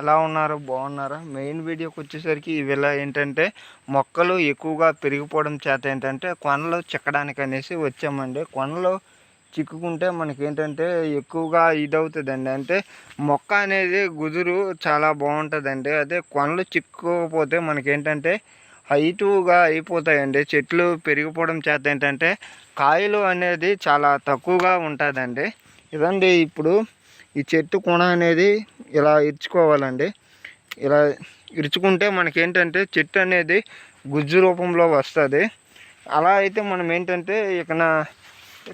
ఎలా ఉన్నారు? బాగున్నారా? మెయిన్ వీడియోకి వచ్చేసరికి ఇవిలా ఏంటంటే మొక్కలు ఎక్కువగా పెరిగిపోవడం చేత ఏంటంటే కొనలు చిక్కడానికి అనేసి వచ్చామండి. కొనలు చిక్కుకుంటే మనకి ఏంటంటే ఎక్కువగా ఇదవుతుందండి. అంటే మొక్క అనేది గుదురు చాలా బాగుంటుందండి. అదే కొనలు చిక్కుకోకపోతే మనకి ఏంటంటే హైటుగా అయిపోతాయండి. చెట్లు పెరిగిపోవడం చేత ఏంటంటే కాయలు అనేది చాలా తక్కువగా ఉంటుందండి. ఇదండి ఇప్పుడు ఈ చెట్టు కొన అనేది ఇలా ఇరుచుకోవాలండి. ఇలా ఇరుచుకుంటే మనకి ఏంటంటే చెట్టు అనేది గుజ్జు రూపంలో వస్తుంది. అలా అయితే మనం ఏంటంటే ఇక్కడ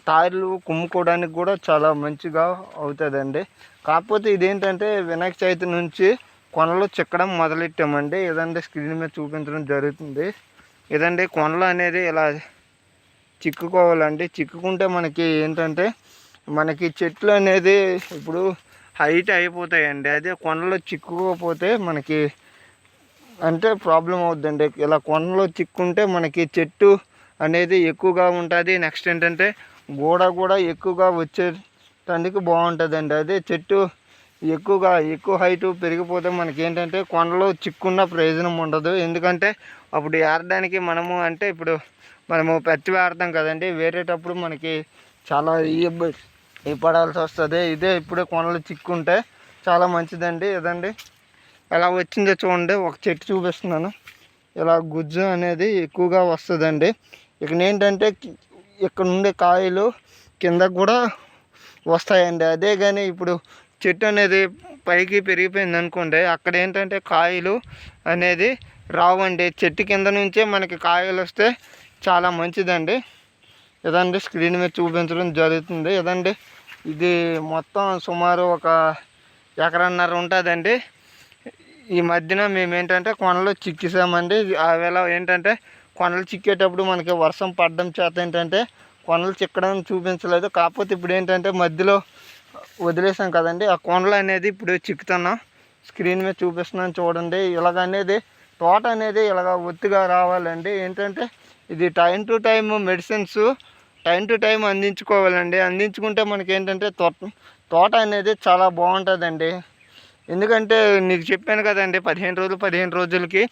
టైర్లు కుమ్ముకోవడానికి కూడా చాలా మంచిగా అవుతుందండి. కాకపోతే ఇదేంటంటే వినాయక చవితి నుంచి కొనలు చిక్కడం మొదలెట్టామండి. ఇదండి స్క్రీన్ మీద చూపించడం జరుగుతుంది. ఇదండి కొనలు అనేది ఇలా చిక్కుకోవాలండి. చిక్కుకుంటే మనకి ఏంటంటే మనకి చెట్లు అనేది ఇప్పుడు హైట్ అయిపోతాయండి. అదే కొండలో చిక్కుకోపోతే మనకి అంటే ప్రాబ్లం అవుద్దండి. ఇలా కొండలో చిక్కుంటే మనకి చెట్టు అనేది ఎక్కువగా ఉంటుంది. నెక్స్ట్ ఏంటంటే గోడ కూడా ఎక్కువగా వచ్చేటందుకు బాగుంటుందండి. అదే చెట్టు ఎక్కువగా ఎక్కువ హైట్ పెరిగిపోతే మనకి ఏంటంటే కొండలో చిక్కున్న ప్రయోజనం ఉండదు. ఎందుకంటే అప్పుడు ఏరడానికి మనము అంటే ఇప్పుడు మనము పత్తి వేడతాం కదండి. వేరేటప్పుడు మనకి చాలా ఇబ్బంది ఈ పడాల్సి వస్తుంది. ఇదే ఇప్పుడే కొండలు చిక్కుంటే చాలా మంచిదండి. ఇదండి ఎలా వచ్చిందో చూడండి. ఒక చెట్టు చూపిస్తున్నాను. ఇలా గుజ్జు అనేది ఎక్కువగా వస్తుందండి. ఇక్కడ ఏంటంటే ఇక్కడ ఉండే కాయలు కింద కూడా వస్తాయండి. అదే కానీ ఇప్పుడు చెట్టు అనేది పైకి పెరిగిపోయింది అనుకోండి అక్కడ ఏంటంటే కాయలు అనేది రావండి. చెట్టు కింద నుంచే మనకి కాయలు వస్తే చాలా మంచిదండి. ఇదండి స్క్రీన్ మీద చూపించడం జరుగుతుంది. ఇదండి ఇది మొత్తం సుమారు ఒక ఎకరన్నర ఉంటుందండి. ఈ మధ్యన మేము ఏంటంటే కొండలు చిక్కిసామండి. అవేళ ఏంటంటే కొండలు చిక్కేటప్పుడు మనకి వర్షం పడడం చేత ఏంటంటే కొండలు చిక్కడం చూపించలేదు. కాకపోతే ఇప్పుడు ఏంటంటే మధ్యలో వదిలేసాం కదండి. ఆ కొండలు అనేది ఇప్పుడు చిక్కుతున్నాం. స్క్రీన్ మీద చూపిస్తున్నాను చూడండి. ఇలాగ అనేది తోట అనేది ఇలాగ ఒత్తిగా రావాలండి. ఏంటంటే ఇది time to time medicines time to time అందించుకోవాలండి. అందించుకుంటే మనకి ఏంటంటే తోట తోట అనేది చాలా బాగుంటుందండి. ఎందుకంటే నీకు చెప్పాను కదండి పదిహేను రోజులు పదిహేను రోజులకి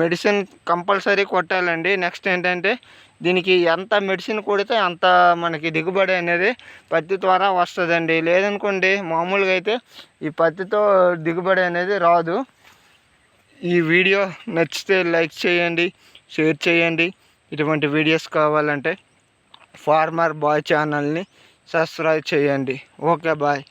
మెడిసిన్ కంపల్సరీ కొట్టాలండి. నెక్స్ట్ ఏంటంటే దీనికి ఎంత మెడిసిన్ కొడితే అంత మనకి దిగుబడి అనేది పత్తి ద్వారా వస్తుందండి. లేదనుకోండి మామూలుగా అయితే ఈ పత్తితో దిగుబడి అనేది రాదు. ఈ వీడియో నచ్చితే లైక్ చేయండి షేర్ చేయండి. ఇటువంటి వీడియోస్ కావాలంటే ఫార్మర్ బాయ్ ఛానల్ని సబ్స్క్రైబ్ చేయండి. Okay bye.